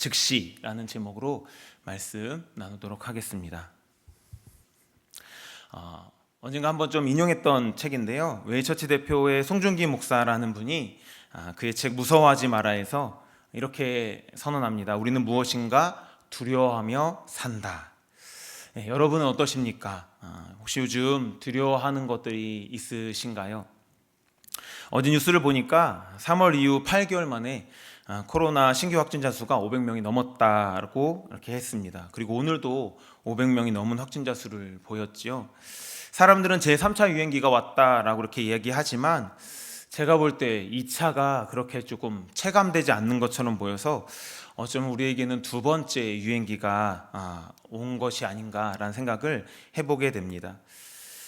즉시라는 제목으로 말씀 나누도록 하겠습니다. 어, 언젠가 한번 좀 인용했던 책인데요. 웨이처치 대표의 송중기 목사라는 분이 아, 그의 책 무서워하지 마라에서 이렇게 선언합니다. 우리는 무엇인가 두려워하며 산다. 예, 여러분은 어떠십니까? 아, 혹시 요즘 두려워하는 것들이 있으신가요? 어제 뉴스를 보니까 3월 이후 8개월 만에 아, 코로나 신규 확진자 수가 500명이 넘었다고 이렇게 했습니다. 그리고 오늘도 500명이 넘은 확진자 수를 보였지요. 사람들은 제 3차 유행기가 왔다라고 이렇게 얘기하지만 제가 볼 때 2차가 그렇게 조금 체감되지 않는 것처럼 보여서 어쩌면 우리에게는 두 번째 유행기가 아, 온 것이 아닌가라는 생각을 해보게 됩니다.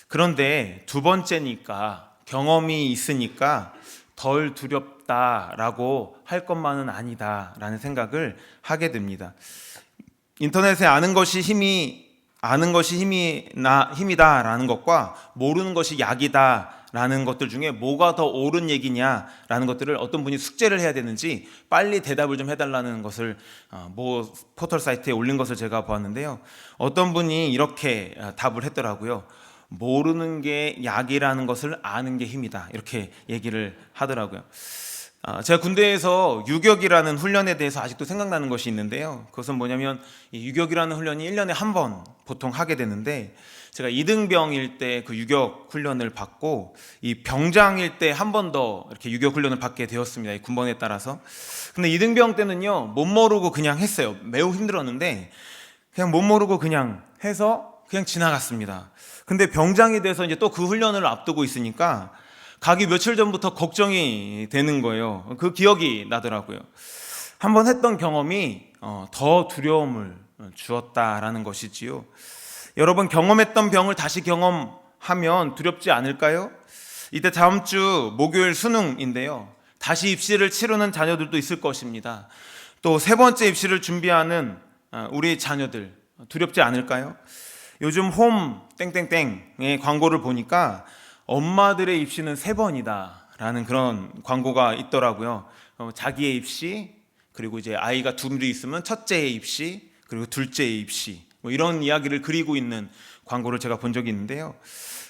그런데 두 번째니까 경험이 있으니까 덜 두렵 다라고 할 것만은 아니다라는 생각을 하게 됩니다. 인터넷에 아는 것이 힘이 아는 것이 힘이 나 힘이다라는 것과 모르는 것이 약이다라는 것들 중에 뭐가 더 옳은 얘기냐라는 것들을 어떤 분이 숙제를 해야 되는지 빨리 대답을 좀 해달라는 것을 어, 뭐 포털 사이트에 올린 것을 제가 보았는데요. 어떤 분이 이렇게 어, 답을 했더라고요. 모르는 게 약이라는 것을 아는 게 힘이다. 이렇게 얘기를 하더라고요. 아, 제가 군대에서 유격이라는 훈련에 대해서 아직도 생각나는 것이 있는데요. 그것은 뭐냐면 이 유격이라는 훈련이 1년에 한 번 보통 하게 되는데 제가 이등병일 때 그 유격 훈련을 받고 이 병장일 때 한 번 더 이렇게 유격 훈련을 받게 되었습니다. 이 군번에 따라서. 근데 이등병 때는요. 못 모르고 그냥 했어요. 매우 힘들었는데 그냥 못 모르고 그냥 해서 그냥 지나갔습니다. 근데 병장이 돼서 이제 또 그 훈련을 앞두고 있으니까 가기 며칠 전부터 걱정이 되는 거예요. 그 기억이 나더라고요. 한번 했던 경험이 어, 더 두려움을 주었다라는 것이지요. 여러분 경험했던 병을 다시 경험하면 두렵지 않을까요? 이때 다음 주 목요일 수능인데요. 다시 입시를 치르는 자녀들도 있을 것입니다. 또 세 번째 입시를 준비하는 어, 우리 자녀들 두렵지 않을까요? 요즘 홈 땡땡땡의 광고를 보니까 엄마들의 입시는 세 번이다 라는 그런 광고가 있더라고요. 어, 자기의 입시 그리고 이제 아이가 둘이 있으면 첫째의 입시 그리고 둘째의 입시 뭐 이런 이야기를 그리고 있는 광고를 제가 본 적이 있는데요.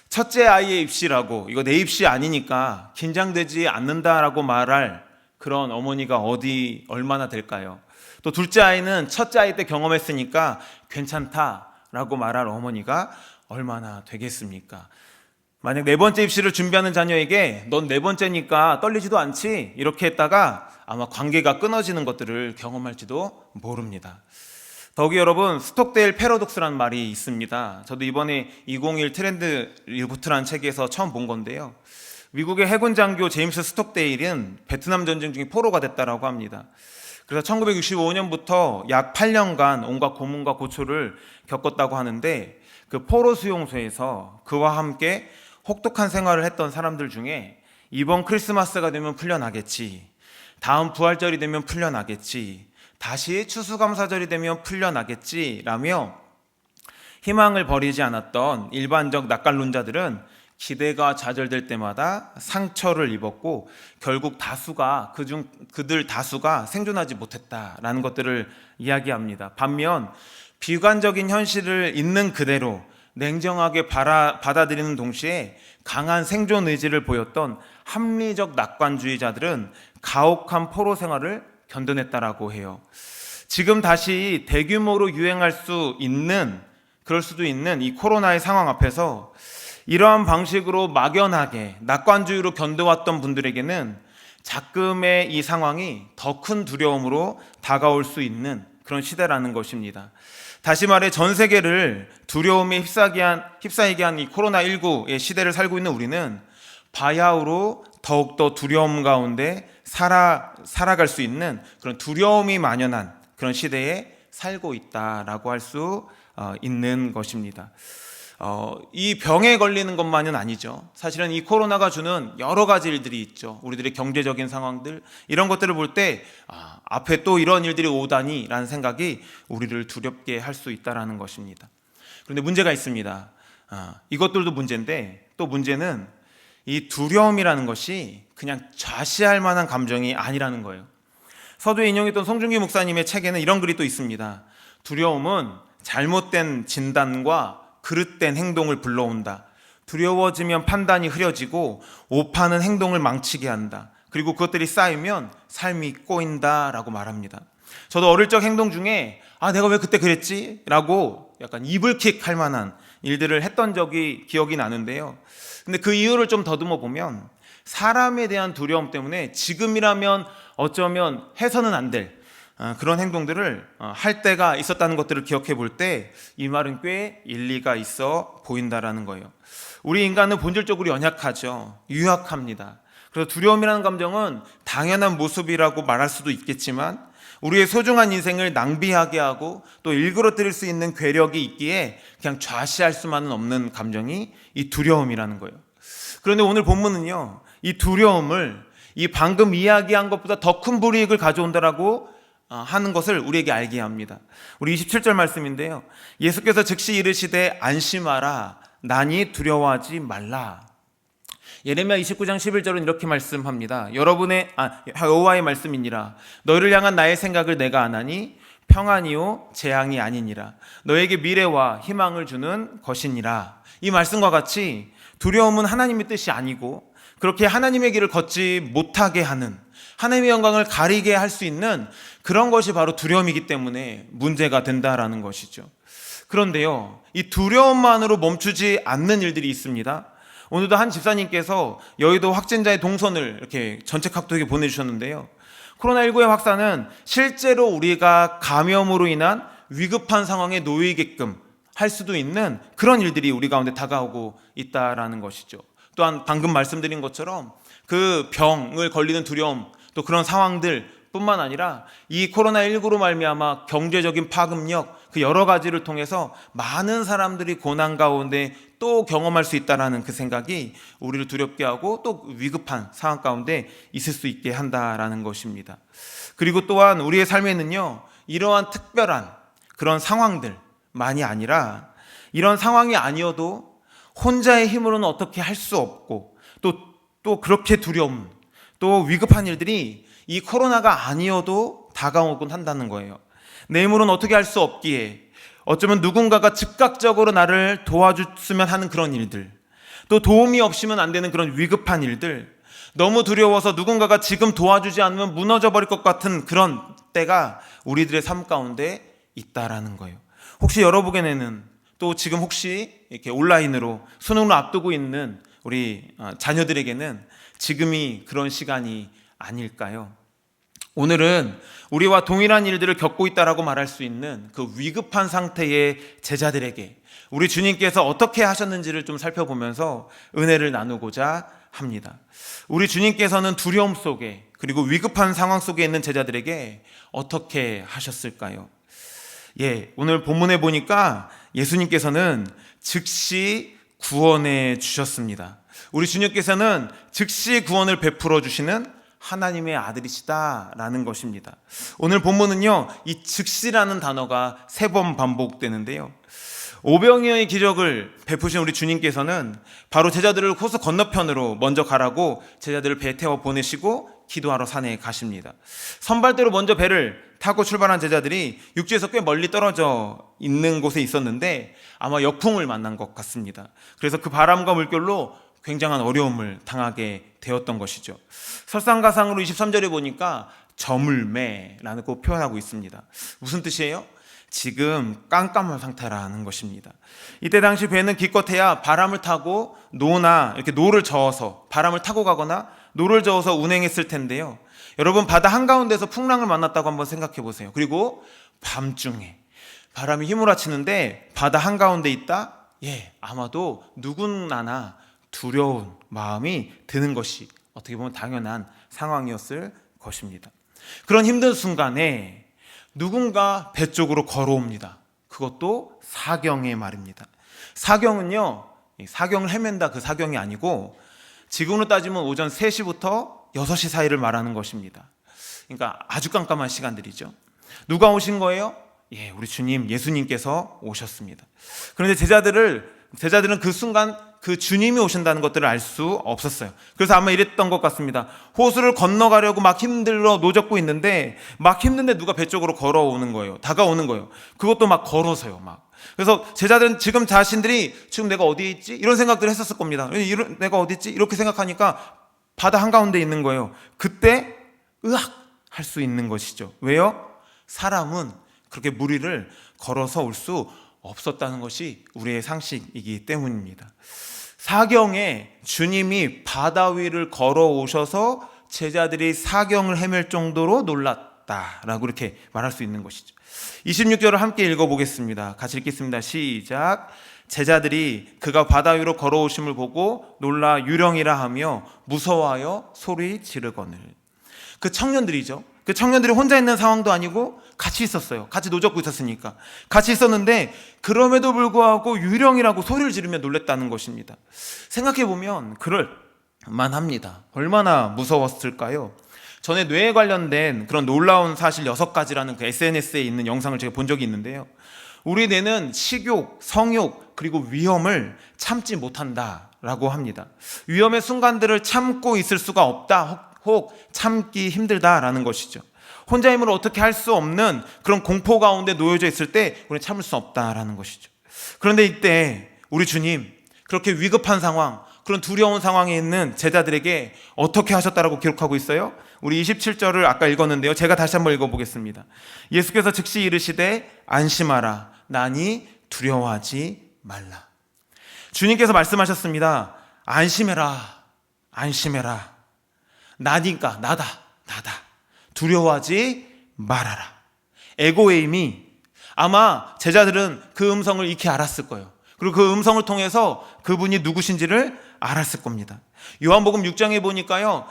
첫째 아이의 입시라고 이거 내 입시 아니니까 긴장되지 않는다라고 말할 그런 어머니가 어디 얼마나 될까요? 또 둘째 아이는 첫째 아이 때 경험했으니까 괜찮다라고 말할 어머니가 얼마나 되겠습니까? 만약 네 번째 입시를 준비하는 자녀에게 넌 네 번째니까 떨리지도 않지 이렇게 했다가 아마 관계가 끊어지는 것들을 경험할지도 모릅니다. 더욱이 여러분 스톡데일 패러독스라는 말이 있습니다. 저도 이번에 2021 트렌드 리부트라는 책에서 처음 본 건데요. 미국의 해군 장교 제임스 스톡데일은 베트남 전쟁 중에 포로가 됐다라고 합니다. 그래서 1965년부터 약 8년간 온갖 고문과 고초를 겪었다고 하는데 그 포로 수용소에서 그와 함께 혹독한 생활을 했던 사람들 중에 이번 크리스마스가 되면 풀려나겠지. 다음 부활절이 되면 풀려나겠지. 다시 추수감사절이 되면 풀려나겠지라며 희망을 버리지 않았던 일반적 낯갈론자들은 기대가 좌절될 때마다 상처를 입었고 결국 다수가 그중 그들 다수가 생존하지 못했다라는 것들을 이야기합니다. 반면 비관적인 현실을 있는 그대로 냉정하게 받아들이는 동시에 강한 생존 의지를 보였던 합리적 낙관주의자들은 가혹한 포로 생활을 견뎌냈다라고 해요. 지금 다시 대규모로 유행할 수 있는 그럴 수도 있는 이 코로나의 상황 앞에서 이러한 방식으로 막연하게 낙관주의로 견뎌왔던 분들에게는 작금의 이 상황이 더 큰 두려움으로 다가올 수 있는 그런 시대라는 것입니다. 다시 말해 전 세계를 두려움에 휩싸이게 한, 휩싸이게 한 이 코로나19의 시대를 살고 있는 우리는 바야흐로 더욱더 두려움 가운데 살아, 살아갈 수 있는 그런 두려움이 만연한 그런 시대에 살고 있다라고 할수 어, 있는 것입니다. 어, 이 병에 걸리는 것만은 아니죠. 사실은 이 코로나가 주는 여러 가지 일들이 있죠. 우리들의 경제적인 상황들 이런 것들을 볼 때 아, 앞에 또 이런 일들이 오다니 라는 생각이 우리를 두렵게 할 수 있다라는 것입니다. 그런데 문제가 있습니다. 아, 이것들도 문제인데 또 문제는 이 두려움이라는 것이 그냥 좌시할 만한 감정이 아니라는 거예요. 서두에 인용했던 송중기 목사님의 책에는 이런 글이 또 있습니다. 두려움은 잘못된 진단과 그릇된 행동을 불러온다. 두려워지면 판단이 흐려지고 오파는 행동을 망치게 한다. 그리고 그것들이 쌓이면 삶이 꼬인다라고 말합니다. 저도 어릴 적 행동 중에 아 내가 왜 그때 그랬지? 라고 약간 이불킥 할 만한 일들을 했던 적이 기억이 나는데요. 근데 그 이유를 좀 더듬어 보면 사람에 대한 두려움 때문에 지금이라면 어쩌면 해서는 안될 아, 그런 행동들을 어, 할 때가 있었다는 것들을 기억해 볼 때 이 말은 꽤 일리가 있어 보인다라는 거예요. 우리 인간은 본질적으로 연약하죠. 유약합니다. 그래서 두려움이라는 감정은 당연한 모습이라고 말할 수도 있겠지만 우리의 소중한 인생을 낭비하게 하고 또 일그러뜨릴 수 있는 괴력이 있기에 그냥 좌시할 수만은 없는 감정이 이 두려움이라는 거예요. 그런데 오늘 본문은요, 이 두려움을 이 방금 이야기한 것보다 더 큰 불이익을 가져온다라고 어, 하는 것을 우리에게 알게 합니다. 우리 27절 말씀인데요. 예수께서 즉시 이르시되 안심하라 나니 두려워하지 말라. 예레미야 29장 11절은 이렇게 말씀합니다. 여러분의 아 여호와의 말씀이니라 너희를 향한 나의 생각을 내가 아나니 평안이요 재앙이 아니니라 너에게 미래와 희망을 주는 것이니라. 이 말씀과 같이 두려움은 하나님의 뜻이 아니고 그렇게 하나님의 길을 걷지 못하게 하는 하나님의 영광을 가리게 할 수 있는 그런 것이 바로 두려움이기 때문에 문제가 된다라는 것이죠. 그런데요, 이 두려움만으로 멈추지 않는 일들이 있습니다. 오늘도 한 집사님께서 여의도 확진자의 동선을 이렇게 전체 카톡에 보내주셨는데요. 코로나19의 확산은 실제로 우리가 감염으로 인한 위급한 상황에 놓이게끔 할 수도 있는 그런 일들이 우리 가운데 다가오고 있다라는 것이죠. 또한 방금 말씀드린 것처럼 그 병을 걸리는 두려움 또 그런 상황들 뿐만 아니라 이 코로나19로 말미암아 경제적인 파급력 그 여러 가지를 통해서 많은 사람들이 고난 가운데 또 경험할 수 있다라는 그 생각이 우리를 두렵게 하고 또 위급한 상황 가운데 있을 수 있게 한다라는 것입니다. 그리고 또한 우리의 삶에는요 이러한 특별한 그런 상황들만이 아니라 이런 상황이 아니어도 혼자의 힘으로는 어떻게 할 수 없고 또 또 그렇게 두려움 또 위급한 일들이 이 코로나가 아니어도 다가오곤 한다는 거예요. 내 힘으로는 어떻게 할 수 없기에 어쩌면 누군가가 즉각적으로 나를 도와줬으면 하는 그런 일들 또 도움이 없이면 안 되는 그런 위급한 일들 너무 두려워서 누군가가 지금 도와주지 않으면 무너져 버릴 것 같은 그런 때가 우리들의 삶 가운데 있다라는 거예요. 혹시 여러분에게는 또 지금 혹시 이렇게 온라인으로 수능을 앞두고 있는 우리 어, 자녀들에게는 지금이 그런 시간이 아닐까요? 오늘은 우리와 동일한 일들을 겪고 있다라고 말할 수 있는 그 위급한 상태의 제자들에게 우리 주님께서 어떻게 하셨는지를 좀 살펴보면서 은혜를 나누고자 합니다. 우리 주님께서는 두려움 속에 그리고 위급한 상황 속에 있는 제자들에게 어떻게 하셨을까요? 예, 오늘 본문에 보니까 예수님께서는 즉시 구원해 주셨습니다. 우리 주님께서는 즉시 구원을 베풀어 주시는 하나님의 아들이시다라는 것입니다. 오늘 본문은요, 이 즉시라는 단어가 세 번 반복되는데요. 오병이어의 기적을 베푸신 우리 주님께서는 바로 제자들을 호수 건너편으로 먼저 가라고 제자들을 배 태워 보내시고 기도하러 산에 가십니다. 선발대로 먼저 배를 타고 출발한 제자들이 육지에서 꽤 멀리 떨어져 있는 곳에 있었는데 아마 역풍을 만난 것 같습니다. 그래서 그 바람과 물결로 굉장한 어려움을 당하게 되었던 것이죠. 설상가상으로 23절에 보니까 저물매라는 거 표현하고 있습니다. 무슨 뜻이에요? 지금 깜깜한 상태라는 것입니다. 이때 당시 배는 기껏해야 바람을 타고 노나 이렇게 노를 저어서 바람을 타고 가거나 노를 저어서 운행했을 텐데요. 여러분 바다 한가운데서 풍랑을 만났다고 한번 생각해 보세요. 그리고 밤중에 바람이 휘몰아치는데 바다 한가운데 있다? 예, 아마도 누구나나 두려운 마음이 드는 것이 어떻게 보면 당연한 상황이었을 것입니다. 그런 힘든 순간에 누군가 배 쪽으로 걸어옵니다. 그것도 사경의 말입니다. 사경은요, 사경을 헤맨다 그 사경이 아니고 지금으로 따지면 오전 3시부터 6시 사이를 말하는 것입니다. 그러니까 아주 깜깜한 시간들이죠. 누가 오신 거예요? 예, 우리 주님, 예수님께서 오셨습니다. 그런데 제자들을, 제자들은 그 순간 그 주님이 오신다는 것들을 알 수 없었어요. 그래서 아마 이랬던 것 같습니다. 호수를 건너가려고 막 힘들어 노젓고 있는데 막 힘든데 누가 배 쪽으로 걸어오는 거예요. 다가오는 거예요. 그것도 막 걸어서요. 막. 그래서 제자들은 지금 자신들이 지금 내가 어디에 있지? 이런 생각들을 했었을 겁니다. 이런, 내가 어디 있지? 이렇게 생각하니까 바다 한가운데 있는 거예요. 그때 으악 할 수 있는 것이죠. 왜요? 사람은 그렇게 무리를 걸어서 올 수 없었다는 것이 우리의 상식이기 때문입니다. 사경에 주님이 바다 위를 걸어오셔서 제자들이 사경을 헤맬 정도로 놀랐다라고 이렇게 말할 수 있는 것이죠. 26절을 함께 읽어보겠습니다. 같이 읽겠습니다. 시작. 제자들이 그가 바다 위로 걸어오심을 보고 놀라 유령이라 하며 무서워하여 소리 지르거늘. 그 청년들이죠. 그 청년들이 혼자 있는 상황도 아니고 같이 있었어요. 같이 노젓고 있었으니까. 같이 있었는데 그럼에도 불구하고 유령이라고 소리를 지르며 놀랬다는 것입니다. 생각해 보면 그럴 만합니다. 얼마나 무서웠을까요? 전에 뇌에 관련된 그런 놀라운 사실 여섯 가지라는 그 SNS에 있는 영상을 제가 본 적이 있는데요. 우리 뇌는 식욕, 성욕, 그리고 위험을 참지 못한다 라고 합니다. 위험의 순간들을 참고 있을 수가 없다. 혹 참기 힘들다라는 것이죠. 혼자 힘으로 어떻게 할 수 없는 그런 공포 가운데 놓여져 있을 때 우리는 참을 수 없다라는 것이죠. 그런데 이때 우리 주님 그렇게 위급한 상황, 그런 두려운 상황에 있는 제자들에게 어떻게 하셨다라고 기록하고 있어요? 우리 27절을 아까 읽었는데요. 제가 다시 한번 읽어보겠습니다. 예수께서 즉시 이르시되 안심하라. 나니 두려워하지 말라. 주님께서 말씀하셨습니다. 안심해라. 안심해라. 나니까 나다 나다 두려워하지 말아라. 에고의 힘이 아마 제자들은 그 음성을 익히 알았을 거예요. 그리고 그 음성을 통해서 그분이 누구신지를 알았을 겁니다. 요한복음 6장에 보니까요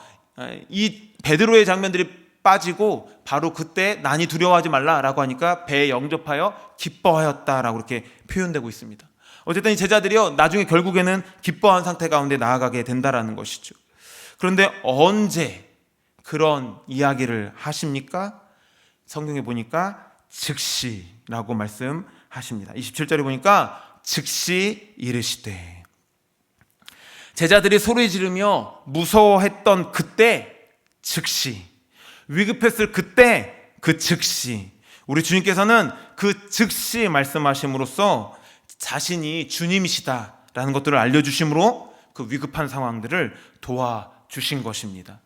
이 베드로의 장면들이 빠지고 바로 그때 난이 두려워하지 말라라고 하니까 배에 영접하여 기뻐하였다라고 이렇게 표현되고 있습니다. 어쨌든 이 제자들이요 나중에 결국에는 기뻐한 상태 가운데 나아가게 된다라는 것이죠. 그런데 언제 그런 이야기를 하십니까? 성경에 보니까 즉시라고 말씀하십니다. 27절에 보니까 즉시 이르시되 제자들이 소리 지르며 무서워했던 그때 즉시 위급했을 그때 그 즉시 우리 주님께서는 그 즉시 말씀하심으로써 자신이 주님이시다라는 것들을 알려주심으로 그 위급한 상황들을 도와 주신 것입니다.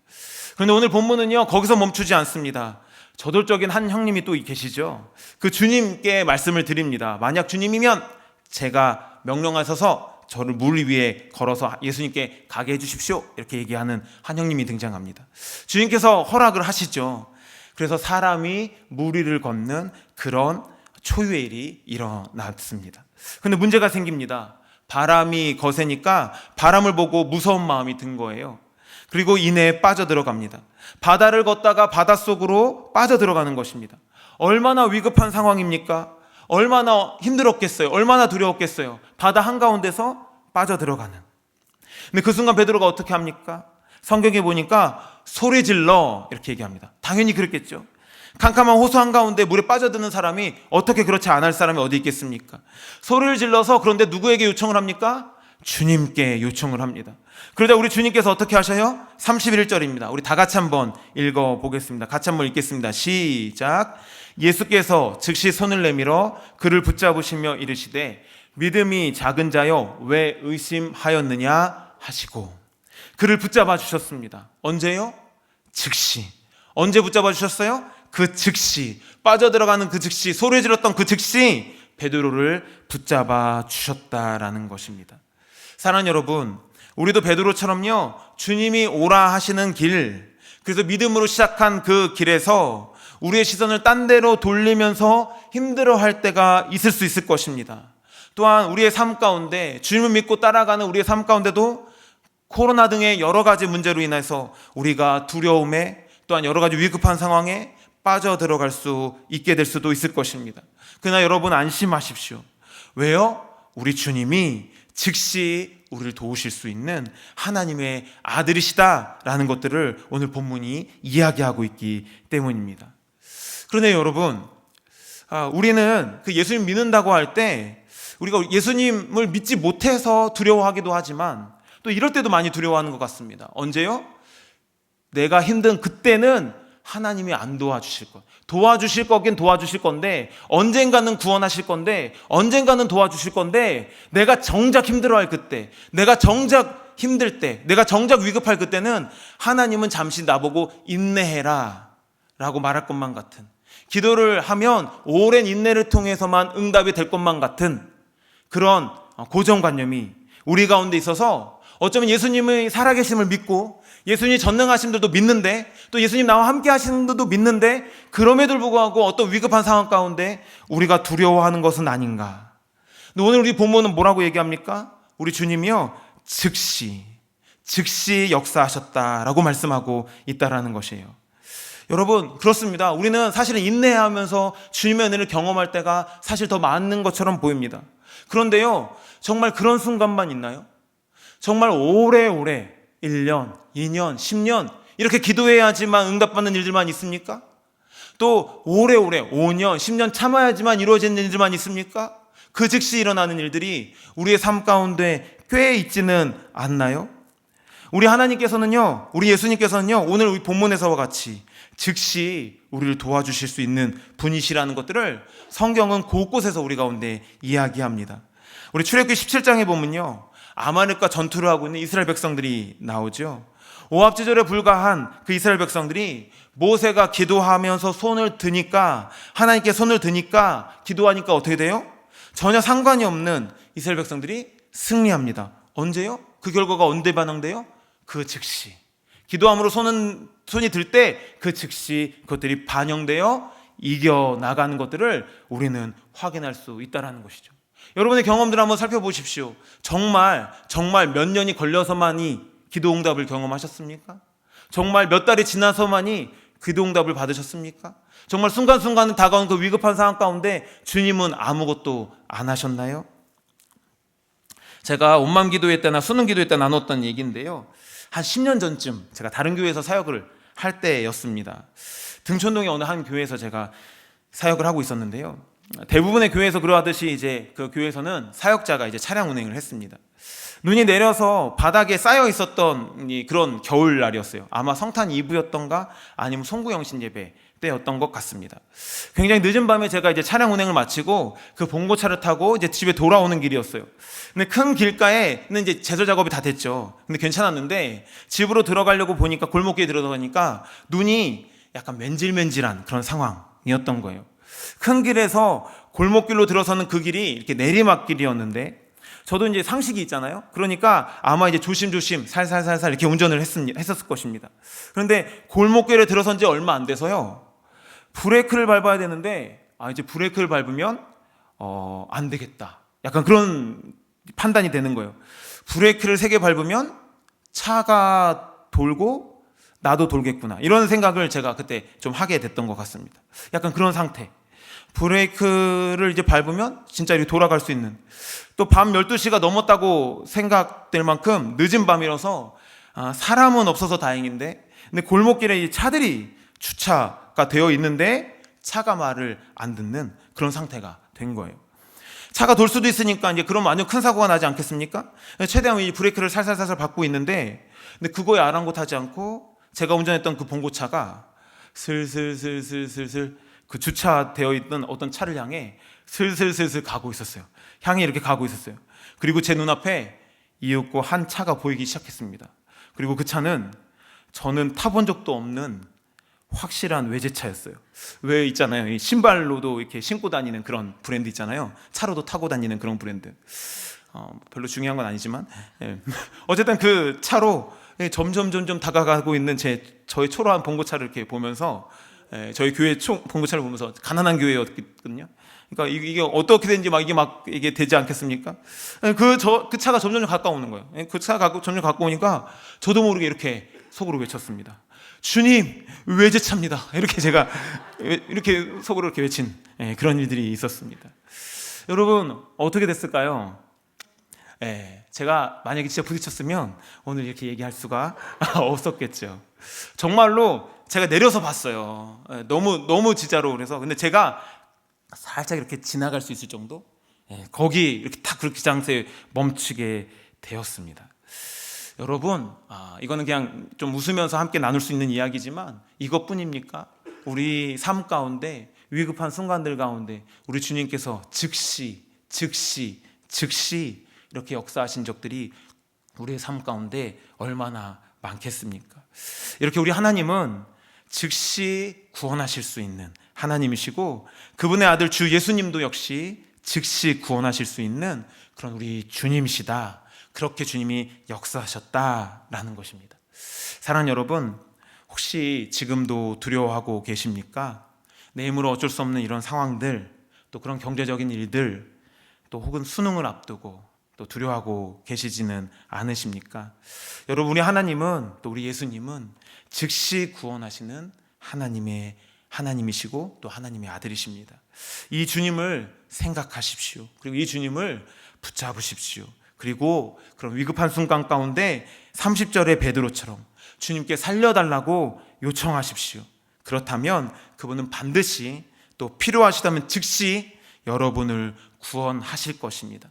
그런데 오늘 본문은요, 거기서 멈추지 않습니다. 저돌적인 한 형님이 또 계시죠. 그 주님께 말씀을 드립니다. 만약 주님이면 제가 명령하셔서 저를 물 위에 걸어서 예수님께 가게 해주십시오. 이렇게 얘기하는 한 형님이 등장합니다. 주님께서 허락을 하시죠. 그래서 사람이 물 위를 걷는 그런 초유의 일이 일어났습니다. 근데 문제가 생깁니다. 바람이 거세니까 바람을 보고 무서운 마음이 든 거예요. 그리고 이내에 빠져들어갑니다. 바다를 걷다가 바닷속으로 빠져들어가는 것입니다. 얼마나 위급한 상황입니까? 얼마나 힘들었겠어요? 얼마나 두려웠겠어요? 바다 한가운데서 빠져들어가는. 근데 그 순간 베드로가 어떻게 합니까? 성경에 보니까 소리 질러 이렇게 얘기합니다. 당연히 그랬겠죠. 캄캄한 호수 한가운데 물에 빠져드는 사람이 어떻게 그렇지 않을 사람이 어디 있겠습니까? 소리를 질러서 그런데 누구에게 요청을 합니까? 주님께 요청을 합니다. 그러자 우리 주님께서 어떻게 하셔요? 31절입니다. 우리 다 같이 한번 읽어 보겠습니다. 같이 한번 읽겠습니다. 시작. 예수께서 즉시 손을 내밀어 그를 붙잡으시며 이르시되 믿음이 작은 자여 왜 의심하였느냐 하시고 그를 붙잡아 주셨습니다. 언제요? 즉시. 언제 붙잡아 주셨어요? 그 즉시 빠져 들어가는 그 즉시 소리 질렀던 그 즉시 베드로를 붙잡아 주셨다라는 것입니다. 사랑하는 여러분, 우리도 베드로처럼요, 주님이 오라 하시는 길, 그래서 믿음으로 시작한 그 길에서 우리의 시선을 딴 데로 돌리면서 힘들어 할 때가 있을 수 있을 것입니다. 또한 우리의 삶 가운데 주님을 믿고 따라가는 우리의 삶 가운데도 코로나 등의 여러 가지 문제로 인해서 우리가 두려움에 또한 여러 가지 위급한 상황에 빠져 들어갈 수 있게 될 수도 있을 것입니다. 그러나 여러분 안심하십시오. 왜요? 우리 주님이 즉시 우리를 도우실 수 있는 하나님의 아들이시다라는 것들을 오늘 본문이 이야기하고 있기 때문입니다. 그런데 여러분, 아, 우리는 그 예수님 믿는다고 할 때 우리가 예수님을 믿지 못해서 두려워하기도 하지만 또 이럴 때도 많이 두려워하는 것 같습니다. 언제요? 내가 힘든 그때는 하나님이 안 도와주실 것. 도와주실 거긴 도와주실 건데 언젠가는 구원하실 건데 언젠가는 도와주실 건데 내가 정작 힘들어할 그때, 내가 정작 힘들 때, 내가 정작 위급할 그때는 하나님은 잠시 나보고 인내해라 라고 말할 것만 같은 기도를 하면 오랜 인내를 통해서만 응답이 될 것만 같은 그런 고정관념이 우리 가운데 있어서 어쩌면 예수님의 살아계심을 믿고 예수님 전능하심들도 믿는데 또 예수님 나와 함께 하시는 분도 믿는데 그럼에도 불구하고 어떤 위급한 상황 가운데 우리가 두려워하는 것은 아닌가. 오늘 우리 본문은 뭐라고 얘기합니까? 우리 주님이요. 즉시 즉시 역사하셨다라고 말씀하고 있다라는 것이에요. 여러분 그렇습니다. 우리는 사실은 인내하면서 주님의 은혜를 경험할 때가 사실 더 많은 것처럼 보입니다. 그런데요. 정말 그런 순간만 있나요? 정말 오래오래 1년, 2년, 10년 이렇게 기도해야지만 응답받는 일들만 있습니까? 또 오래오래 5년, 10년 참아야지만 이루어지는 일들만 있습니까? 그 즉시 일어나는 일들이 우리의 삶 가운데 꽤 있지는 않나요? 우리 하나님께서는요, 우리 예수님께서는요, 오늘 우리 본문에서와 같이 즉시 우리를 도와주실 수 있는 분이시라는 것들을 성경은 곳곳에서 우리 가운데 이야기합니다. 우리 출애굽기 17장에 보면요. 아말렉과 전투를 하고 있는 이스라엘 백성들이 나오죠. 오합지절에 불과한 그 이스라엘 백성들이 모세가 기도하면서 손을 드니까 하나님께 손을 드니까 기도하니까 어떻게 돼요? 전혀 상관이 없는 이스라엘 백성들이 승리합니다. 언제요? 그 결과가 언제 반영돼요? 그 즉시. 기도함으로 손은 손이 들 때 그 즉시 그것들이 반영되어 이겨 나가는 것들을 우리는 확인할 수 있다라는 것이죠. 여러분의 경험들 한번 살펴보십시오. 정말 정말 몇 년이 걸려서만이 기도 응답을 경험하셨습니까? 정말 몇 달이 지나서만이 기도 응답을 받으셨습니까? 정말 순간순간 다가온 그 위급한 상황 가운데 주님은 아무것도 안 하셨나요? 제가 온맘 기도회 때나 수능 기도회 때 나눴던 얘기인데요. 한 10년 전쯤 제가 다른 교회에서 사역을 할 때였습니다. 등촌동의 어느 한 교회에서 제가 사역을 하고 있었는데요. 대부분의 교회에서 그러하듯이 이제 그 교회에서는 사역자가 이제 차량 운행을 했습니다. 눈이 내려서 바닥에 쌓여 있었던 이 그런 겨울 날이었어요. 아마 성탄 이브였던가 아니면 송구영신 예배 때였던 것 같습니다. 굉장히 늦은 밤에 제가 이제 차량 운행을 마치고 그 봉고차를 타고 이제 집에 돌아오는 길이었어요. 근데 큰 길가에는 이제 제설 작업이 다 됐죠. 근데 괜찮았는데 집으로 들어가려고 보니까 골목길에 들어가니까 눈이 약간 맨질맨질한 그런 상황이었던 거예요. 큰 길에서 골목길로 들어서는 그 길이 이렇게 내리막길이었는데 저도 이제 상식이 있잖아요. 그러니까 아마 이제 조심조심 살살살살 이렇게 운전을 했습니다. 했었을 것입니다. 그런데 골목길에 들어선 지 얼마 안 돼서요. 브레이크를 밟아야 되는데 아 이제 브레이크를 밟으면 어, 안 되겠다. 약간 그런 판단이 되는 거예요. 브레이크를 세개 밟으면 차가 돌고 나도 돌겠구나. 이런 생각을 제가 그때 좀 하게 됐던 것 같습니다. 약간 그런 상태. 브레이크를 이제 밟으면 진짜 이렇게 돌아갈 수 있는 또 밤 12시가 넘었다고 생각될 만큼 늦은 밤이라서 아, 사람은 없어서 다행인데 근데 골목길에 이 차들이 주차가 되어 있는데 차가 말을 안 듣는 그런 상태가 된 거예요. 차가 돌 수도 있으니까 이제 그럼 완전 큰 사고가 나지 않겠습니까? 최대한 이 브레이크를 살살살살 밟고 있는데 근데 그거에 아랑곳하지 않고 제가 운전했던 그 봉고차가 슬슬슬슬슬슬 그 주차되어 있던 어떤 차를 향해 슬슬슬슬 가고 있었어요. 향해 이렇게 가고 있었어요. 그리고 제 눈앞에 이윽고 한 차가 보이기 시작했습니다. 그리고 그 차는 저는 타본 적도 없는 확실한 외제차였어요. 왜 있잖아요. 이 신발로도 이렇게 신고 다니는 그런 브랜드 있잖아요. 차로도 타고 다니는 그런 브랜드. 어, 별로 중요한 건 아니지만 예. 어쨌든 그 차로 점점 점점 다가가고 있는 제 저의 초라한 봉고차를 이렇게 보면서 예, 저희 교회 총 봉고차를 보면서 가난한 교회였거든요. 그러니까 이게, 어떻게 되는지 막 이게 막 이게 되지 않겠습니까? 그저그 차가 점점 가까우는 거예요. 예, 그 차가 점점 가까우니까 저도 모르게 이렇게 속으로 외쳤습니다. 주님 외제차입니다. 이렇게 제가 이렇게 속으로 이렇게 외친 예, 그런 일들이 있었습니다. 여러분 어떻게 됐을까요? 예, 제가 만약에 진짜 부딪혔으면 오늘 이렇게 얘기할 수가 없었겠죠. 정말로 제가 내려서 봤어요. 예, 너무 너무 진짜로 그래서 근데 제가 살짝 이렇게 지나갈 수 있을 정도 예, 거기 이렇게 딱 그렇게 장소에 멈추게 되었습니다. 여러분, 아, 이거는 그냥 좀 웃으면서 함께 나눌 수 있는 이야기지만 이것뿐입니까? 우리 삶 가운데 위급한 순간들 가운데 우리 주님께서 즉시, 즉시, 즉시 이렇게 역사하신 적들이 우리의 삶 가운데 얼마나 많겠습니까? 이렇게 우리 하나님은 즉시 구원하실 수 있는 하나님이시고 그분의 아들 주 예수님도 역시 즉시 구원하실 수 있는 그런 우리 주님이시다. 그렇게 주님이 역사하셨다라는 것입니다. 사랑하는 여러분, 혹시 지금도 두려워하고 계십니까? 내 힘으로 어쩔 수 없는 이런 상황들, 또 그런 경제적인 일들, 또 혹은 수능을 앞두고 또 두려워하고 계시지는 않으십니까? 여러분, 우리 하나님은 또 우리 예수님은 즉시 구원하시는 하나님의 하나님이시고 또 하나님의 아들이십니다. 이 주님을 생각하십시오. 그리고 이 주님을 붙잡으십시오. 그리고 그런 위급한 순간 가운데 30절의 베드로처럼 주님께 살려달라고 요청하십시오. 그렇다면 그분은 반드시 또 필요하시다면 즉시 여러분을 구원하실 것입니다.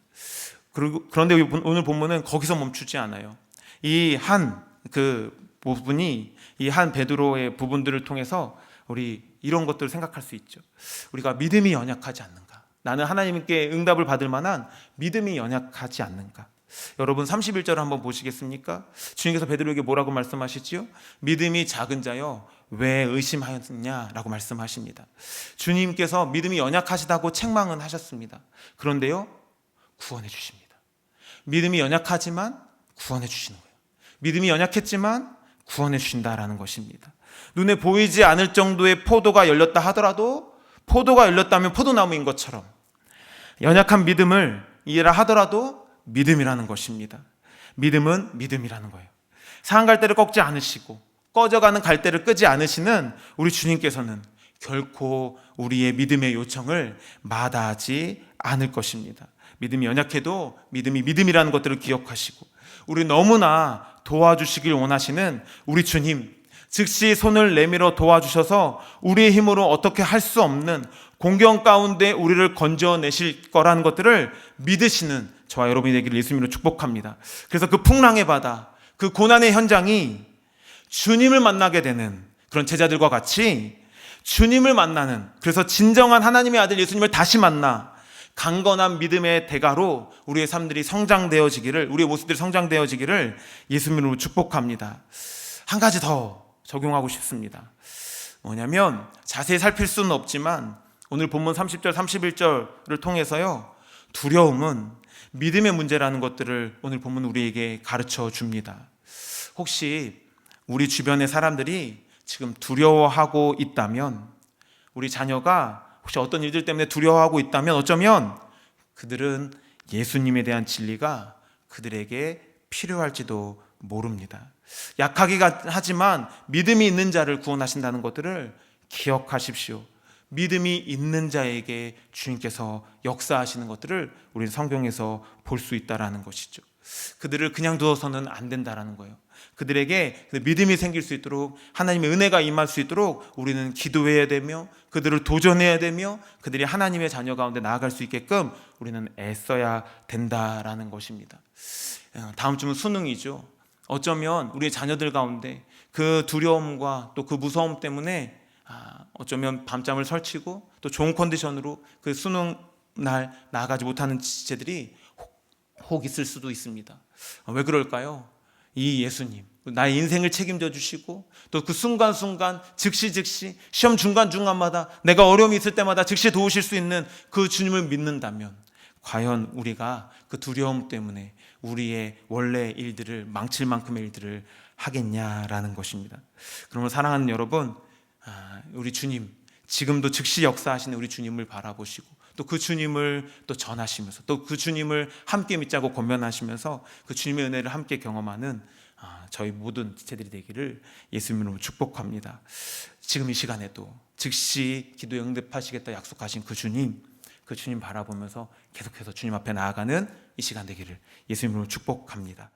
그리고 그런데 오늘 본문은 거기서 멈추지 않아요. 이 한 그 부분이 이 한 베드로의 부분들을 통해서 우리 이런 것들을 생각할 수 있죠. 우리가 믿음이 연약하지 않는가? 나는 하나님께 응답을 받을 만한 믿음이 연약하지 않는가? 여러분 31절 한번 보시겠습니까? 주님께서 베드로에게 뭐라고 말씀하시지요? 믿음이 작은 자여 왜 의심하였느냐라고 말씀하십니다. 주님께서 믿음이 연약하시다고 책망은 하셨습니다. 그런데요 구원해 주십니다. 믿음이 연약하지만 구원해 주시는 거예요. 믿음이 연약했지만 구원해 주신다라는 것입니다. 눈에 보이지 않을 정도의 포도가 열렸다 하더라도 포도가 열렸다면 포도나무인 것처럼 연약한 믿음을 이해라 하더라도 믿음이라는 것입니다. 믿음은 믿음이라는 거예요. 상한 갈대를 꺾지 않으시고 꺼져가는 갈대를 끄지 않으시는 우리 주님께서는 결코 우리의 믿음의 요청을 마다하지 않을 것입니다. 믿음이 연약해도 믿음이 믿음이라는 것들을 기억하시고 우리 너무나 도와주시길 원하시는 우리 주님 즉시 손을 내밀어 도와주셔서 우리의 힘으로 어떻게 할 수 없는 공경 가운데 우리를 건져내실 거라는 것들을 믿으시는 저와 여러분이 되기를 예수님으로 축복합니다. 그래서 그 풍랑의 바다, 그 고난의 현장이 주님을 만나게 되는 그런 제자들과 같이 주님을 만나는 그래서 진정한 하나님의 아들 예수님을 다시 만나 강건한 믿음의 대가로 우리의 삶들이 성장되어지기를 우리의 모습들이 성장되어지기를 예수님으로 축복합니다. 한 가지 더 적용하고 싶습니다. 뭐냐면 자세히 살필 수는 없지만 오늘 본문 30절 31절을 통해서요. 두려움은 믿음의 문제라는 것들을 오늘 본문 우리에게 가르쳐 줍니다. 혹시 우리 주변의 사람들이 지금 두려워하고 있다면 우리 자녀가 혹시 어떤 일들 때문에 두려워하고 있다면 어쩌면 그들은 예수님에 대한 진리가 그들에게 필요할지도 모릅니다. 약하기가 하지만 믿음이 있는 자를 구원하신다는 것들을 기억하십시오. 믿음이 있는 자에게 주님께서 역사하시는 것들을 우리 성경에서 볼 수 있다라는 것이죠. 그들을 그냥 두어서는 안 된다라는 거예요. 그들에게 그 믿음이 생길 수 있도록 하나님의 은혜가 임할 수 있도록 우리는 기도해야 되며 그들을 도전해야 되며 그들이 하나님의 자녀 가운데 나아갈 수 있게끔 우리는 애써야 된다라는 것입니다. 어, 다음 주는 수능이죠. 어쩌면 우리의 자녀들 가운데 그 두려움과 또 그 무서움 때문에 아, 어쩌면 밤잠을 설치고 또 좋은 컨디션으로 그 수능 날 나가지 못하는 지체들이 혹 있을 수도 있습니다. 아, 왜 그럴까요? 이 예수님 나의 인생을 책임져 주시고 또 그 순간순간 즉시 즉시 시험 중간 중간마다 내가 어려움이 있을 때마다 즉시 도우실 수 있는 그 주님을 믿는다면 과연 우리가 그 두려움 때문에 우리의 원래 일들을 망칠 만큼의 일들을 하겠냐라는 것입니다. 그러면 사랑하는 여러분, 아, 우리 주님 지금도 즉시 역사하시는 우리 주님을 바라보시고 또 그 주님을 또 전하시면서 또 그 주님을 함께 믿자고 권면하시면서 그 주님의 은혜를 함께 경험하는 아, 저희 모든 지체들이 되기를 예수님 으로 축복합니다. 지금 이 시간에도 즉시 기도에 응답하시겠다 약속하신 그 주님 그 주님 바라보면서 계속해서 주님 앞에 나아가는 이 시간 되기를 예수님 으로 축복합니다.